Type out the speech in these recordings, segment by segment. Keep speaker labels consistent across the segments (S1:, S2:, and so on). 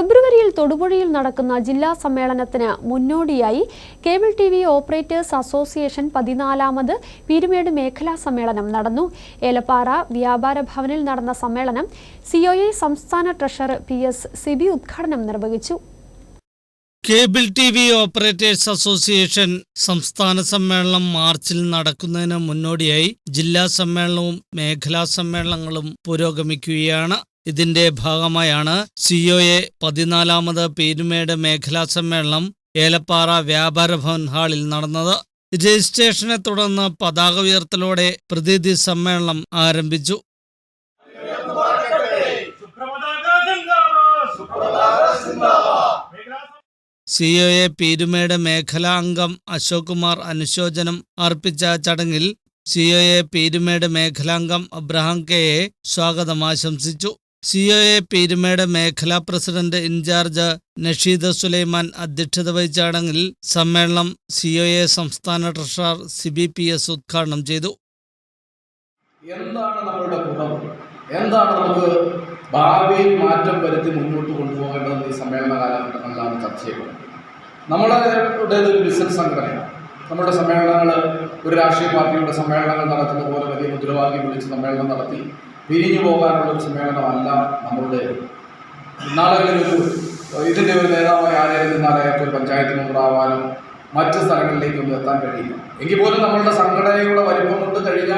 S1: ഫെബ്രുവരിയിൽ തൊടുപുഴയിൽ നടക്കുന്ന ജില്ലാ സമ്മേളനത്തിന് മുന്നോടിയായി cable T V operators association പതിനാലാമത് Peermade മേഖലാ സമ്മേളനം നടന്നു. ഏലപ്പാറ വ്യാപാര ഭവനിൽ നടന്ന സമ്മേളനം സിഒഎ സംസ്ഥാന ട്രഷറർ പി എസ് സിബി ഉദ്ഘാടനം നിർവഹിച്ചു.
S2: Cable T V operators association സംസ്ഥാന സമ്മേളനം മാർച്ചിൽ നടക്കുന്നതിന് മുന്നോടിയായി ജില്ലാ സമ്മേളനവും മേഖലാ സമ്മേളനങ്ങളും പുരോഗമിക്കുകയാണ്. ഇതിന്റെ ഭാഗമായാണ് സിഒഎ പതിനാലാമത് പീരുമേട് മേഖലാ സമ്മേളനം ഏലപ്പാറ വ്യാപാര ഭവൻ ഹാളിൽ നടന്നത്. രജിസ്ട്രേഷനെ തുടർന്ന് പതാക ഉയർത്തലോടെ പ്രതിനിധി സമ്മേളനം ആരംഭിച്ചു. സിഒഎ പീരുമേട് മേഖലാ അംഗം അശോക് കുമാർ അനുശോചനം അർപ്പിച്ച ചടങ്ങിൽ സിഒഎ പീരുമേട് മേഖലാംഗം അബ്രഹാം കെയെ സ്വാഗതം ആശംസിച്ചു. സിഒഎ പീരുമേട് മേഖലാ പ്രസിഡന്റ് ഇൻചാർജ് നഷീദ് സുലൈമാൻ അധ്യക്ഷത വഹിച്ച ചടങ്ങിൽ സമ്മേളനം എ സംസ്ഥാന treasurer C B P S ഉദ്ഘാടനം ചെയ്തു.
S3: എന്താണ് നമ്മളുടെ ഗുണം എന്താണ് നമുക്ക് ഭാവിയിൽ മാറ്റം വരുത്തി മുന്നോട്ട് കൊണ്ടുപോകേണ്ടത് ഈ സമ്മേളന കാലഘട്ടങ്ങളിലാണ് ചർച്ച ചെയ്യുന്നത്? നമ്മളുടെ ഒരു ബിസിനസ് സംഘടനയാണ്. നമ്മുടെ സമ്മേളനങ്ങൾ ഒരു രാഷ്ട്രീയ പാർട്ടിയുടെ സമ്മേളനങ്ങൾ നടത്തുന്ന പോലെ വലിയ മുദ്രാവാക്യം വിളിച്ച് സമ്മേളനം നടത്തി പിരിഞ്ഞു പോകാനുള്ള ഒരു സമ്മേളനമല്ല നമ്മളുടെ നാളെകളിൽ ഇതിന്റെ ഒരു നേതാവായി ആരെയും ഒരു പഞ്ചായത്ത് മെമ്പറാവാനും മറ്റ് സ്ഥലങ്ങളിലേക്കൊന്നും എത്താൻ കഴിയില്ല. എങ്കിൽ പോലും നമ്മളുടെ സംഘടനയുടെ വലിപ്പം കൊണ്ട് കഴിഞ്ഞ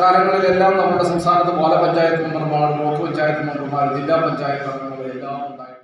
S3: കാലങ്ങളിലെല്ലാം നമ്മുടെ സംസ്ഥാനത്ത് പല പഞ്ചായത്ത് മെമ്പർമാർ ബ്ലോക്ക് പഞ്ചായത്ത് മെമ്പർമാർ ജില്ലാ പഞ്ചായത്ത് അംഗങ്ങൾ എല്ലാം ഉണ്ടായി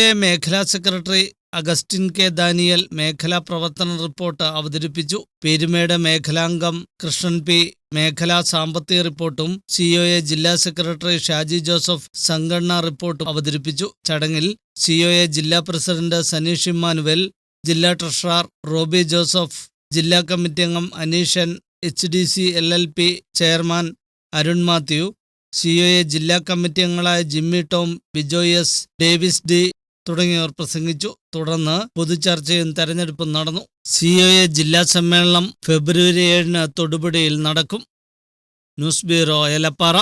S2: എ മേഖലാ സെക്രട്ടറി അഗസ്റ്റിൻ കെ. ദാനിയൽ മേഖലാ പ്രവർത്തന റിപ്പോർട്ട് അവതരിപ്പിച്ചു. പെരുമേട് മേഖലാംഗം കൃഷ്ണൻ പി. മേഖലാ സാമ്പത്തിക റിപ്പോർട്ടും സിഒഎ ജില്ലാ സെക്രട്ടറി ഷാജി ജോസഫ് സംഘടനാ റിപ്പോർട്ടും അവതരിപ്പിച്ചു. ചടങ്ങിൽ സിഒഎ ജില്ലാ പ്രസിഡന്റ് സനീഷ് ഇമ്മാനുവൽ ജില്ലാ ട്രഷറർ റോബി ജോസഫ് ജില്ലാ കമ്മിറ്റി അംഗം Aneeshan H D C L L P chairman Arun Mathew COA ജില്ലാ കമ്മിറ്റി അംഗങ്ങളായ ജിമ്മി ടോം ബിജോയസ് ഡേവിസ് ഡി തുടങ്ങിയവർ പ്രസംഗിച്ചു. തുടർന്ന് പൊതുചർച്ചയും തെരഞ്ഞെടുപ്പും നടന്നു. സി ഒ എ ജില്ലാ സമ്മേളനം ഫെബ്രുവരി ഏഴിന് തൊടുപുഴയിൽ നടക്കും. News bureau Elappara.